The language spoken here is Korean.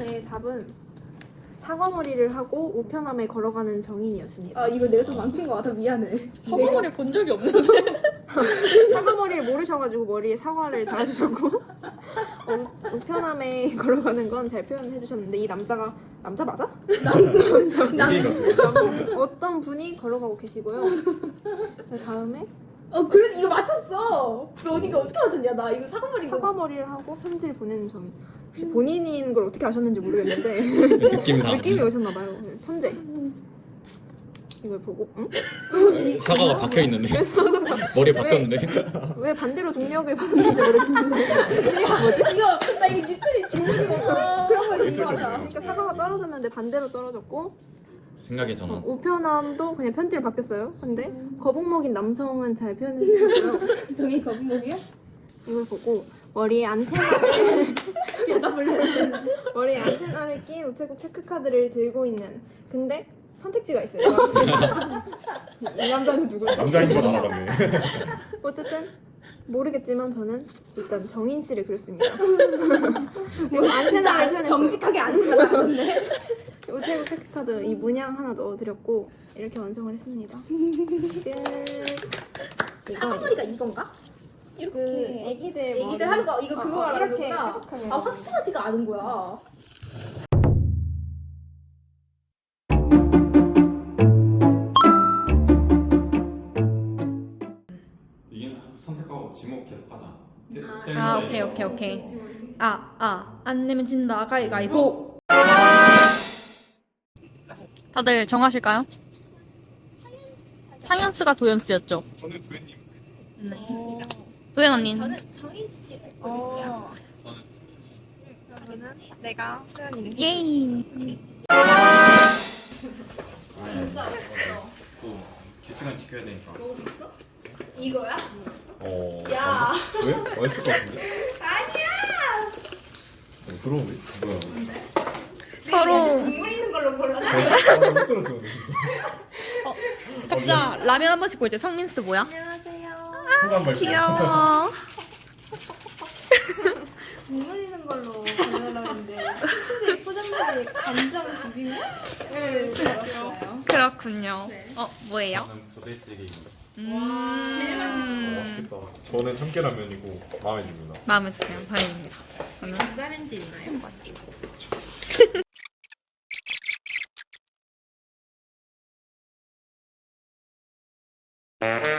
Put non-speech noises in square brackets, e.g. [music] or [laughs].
제 답은 사과머리를 하고 우편함에 걸어가는 정인이었습니다. 아 이거 내가 좀 망친 것 같아 미안해. 사과머리 본 적이 없는데. [laughs] 사과머리를 모르셔가지고 머리에 사과를 달아주셨고 어, 우- 우편함에 걸어가는 건 잘 표현해 주셨는데 이 남자가 남자 맞아? 같아요. 남- 어떤 분이 걸어가고 계시고요. 그 다음에 어 그래 이거 맞췄어. 너 어디가 어떻게 맞췄냐? 나 이거 사과머리 이거 사과머리를 하고 편지를 보내는 점이 혹시 본인인 걸 어떻게 아셨는지 모르겠는데 느낌상. [laughs] 느낌이 [laughs] 오셨나 봐요. 천재. 이걸 보고 응? 사과가 박혀 있는데 머리 바뀌었는데 [laughs] 왜 반대로 동력을 받는지 모르겠는데 이거 나 이거 뉴트리 중국이 뭐지? 그런 거 있을 것 같아. 정도예요. 그러니까 사과가 떨어졌는데 반대로 떨어졌고 생각의 어, 전환. 우편함도 그냥 편지를 바뀌었어요. 근데 거북 먹인 남성은 잘 표현해 주셨고요. 정이 거북목이야? 이걸 보고 머리에 안테나를 [laughs] 볼래. 머리에 안테나를 낀 우체국 체크카드를 들고 있는 근데 선택지가 있어요. 이 남자는 누구지? 남자인 걸 알아봤네. [laughs] 어쨌든 모르겠지만 저는 일단 정인 씨를 그렸습니다. [laughs] 그리고 진짜 안테나를 안- 표현했어요. 정직하게 안 맞췄네. 우체국 체크카드 이 문양 하나 넣어드렸고 이렇게 완성을 했습니다. 끝. 이거 사과머리가 이건가? 그 이렇게 애기들 애기들 머리- 하는 거 이거 어, 그거 어, 말하는 이렇게 거구나. 뾰족하게 아 확실하지가 않은 거야. 이게 선택하고 지목 계속 하자. 아 오케이 오케이 오케이. 아 아 안 내면 진다 가위가위보. 다들 정하실까요? 상현스가 도연스였죠. 저는 도현님. 네. 도연 언니. 정인 씨를. 어. 저는 그러면은 내가 수연이를 예이. 진짜 또 규칙은 지켜야 되니까. 너무 있어? 이거야? 어. 야. 왜? 맛있을 것 같은데? 아니야. 어, 부러운데? 뭐야? 서로 국물 있는 걸로 골라. 아, 못 들었어 근데 진짜. 각자 라면 한 번씩 보여줘. 성민스 뭐야? 소감 발표. 귀여워. [laughs] 국물 있는 걸로 골라라 했는데 포장- 포장마차에 간장 비빔면? 네, 들어갔어요. 그렇군요. 네. 어 뭐예요? 저는. 음. 제일 맛있는 맛있겠다. 저는 참깨라면이고 마음에 듭니다. 마음에 드세요. 다행입니다. 저는 전자레인지 있나요? [laughs]